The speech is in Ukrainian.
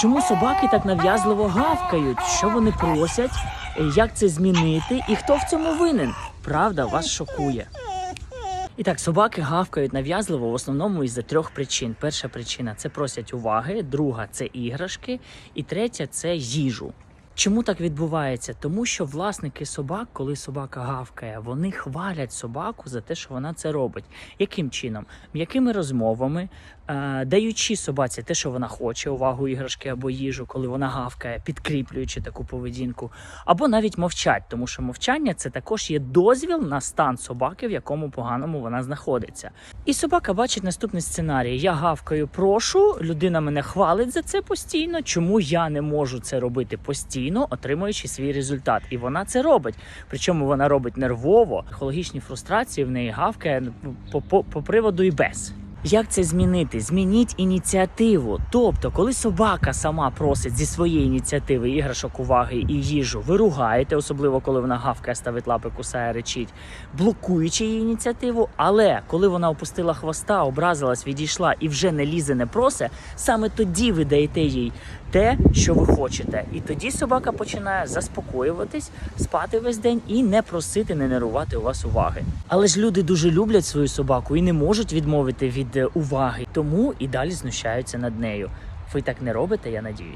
Чому собаки так нав'язливо гавкають? Що вони просять? Як це змінити? І хто в цьому винен? Правда вас шокує. І так, собаки гавкають нав'язливо в основному із-за трьох причин. Перша причина це просять уваги, друга це іграшки, і третя це їжу. Чому так відбувається? Тому що власники собак, коли собака гавкає, вони хвалять собаку за те, що вона це робить. Яким чином? М'якими розмовами, е, даючи собаці те, що вона хоче, увагу іграшки або їжу, коли вона гавкає, підкріплюючи таку поведінку, або навіть мовчать, тому що мовчання це також є дозвіл на стан собаки, в якому поганому вона знаходиться. І собака бачить наступний сценарій: я гавкаю, прошу, людина мене хвалить за це постійно. Чому я не можу це робити постійно, отримуючи свій результат? І вона це робить. Причому вона робить нервово, психологічні фрустрації в неї гавкає по, по, по приводу і без. Як це змінити? Змініть ініціативу. Тобто, коли собака сама просить зі своєї ініціативи іграшок, уваги і їжу, ви ругаєте, особливо коли вона гавкає, ставить лапи, кусає, речить, блокуючи її ініціативу. Але коли вона опустила хвоста, образилась, відійшла і вже не лізе, не просе, саме тоді ви даєте їй те, що ви хочете. І тоді собака починає заспокоюватись, спати весь день і не просити, не нервувати у вас уваги. Але ж люди дуже люблять свою собаку і не можуть відмовити від е, уваги, тому і далі знущаються над нею. Ви так не робите, я надіюсь.